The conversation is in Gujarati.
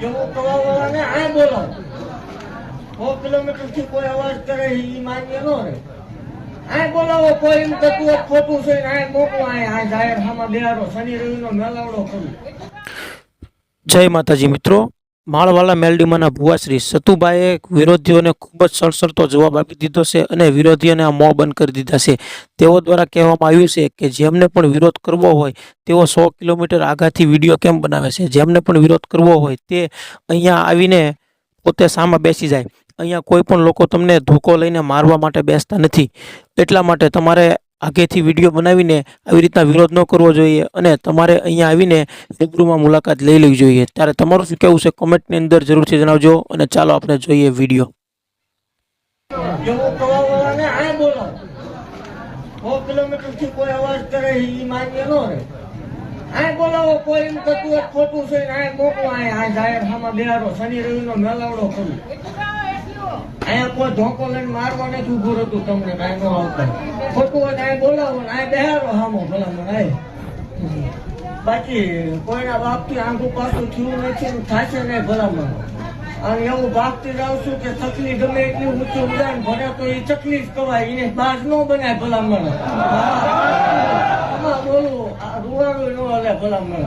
જેવું કવાવાળાને આ બોલાવો સો કોઈ અવાજ કરે એ માન્ય નો રહે. આ બોલાવો, કોઈ એમ થતું ખોટું છે, આ મોકલો આ જાહેર હામાં બેહારો શનિ રવિનો મેલાવડો કરું. જય માતાજી મિત્રો. માળવાલા મેલડીમાંના ભુવાશ્રી સતુભાઈએ વિરોધીઓને ખૂબ જ સળસળતો જવાબ આપી દીધો છે અને વિરોધીઓને આ મોં બંધ કરી દીધા છે. તેઓ દ્વારા કહેવામાં આવ્યું છે કે જેમને પણ વિરોધ કરવો હોય તેઓ સો કિલોમીટર આઘાથી વીડિયો કેમ બનાવે છે? જેમને પણ વિરોધ કરવો હોય તે અહીંયા આવીને પોતે સામા બેસી જાય. અહીંયા કોઈ પણ લોકો તમને ધોકો લઈને મારવા માટે બેસતા નથી. એટલા માટે તમારે આગેથી વીડિયો બનાવીને આવી રીતના વિરોધ ન કરવો જોઈએ અને તમારે અહીંયા આવીને રૂબરૂમાં મુલાકાત લઈ લેવી જોઈએ. ત્યારે તમારું શું કહેવું છે? કોમેન્ટની અંદર જરૂરથી જણાવજો અને ચાલો આપણે જોઈએ વીડિયો. જેવું કવાવાળાને આ બોલાવો સો કિલોમીટરથી કોઈ અવાજ કરે એ માન્ય નો રહે આ બોલાવો કોઈ એમ થતું હોય ખોટું છે આ મોકલો આ આ જાહેર હામાં બેહારો શનિ રવિ મેલાવડો કરું અહીંયા કોઈ ધોકો લઈને મારવા નથી ઉભું રહેતું તમને કાંઈ ન આવતા. ખોટું હોય તો અહીંયા બોલાવો ને બેહારો હામો ભલામણ, આય. બાકી કોઈના બાપથી આંખું પાછું થયું નથી ને થશે નહીં ભલામણ. અને એવું ભાગતી જાઉં છું કે ચકલી ગમે એટલી ઊંચી ઉડાન ભરે તો એ ચકલી જ કવાય એને બાજ ન બનાય ભલામણ. બોલું, આ રૂવાડું ન હલે ભલામણ.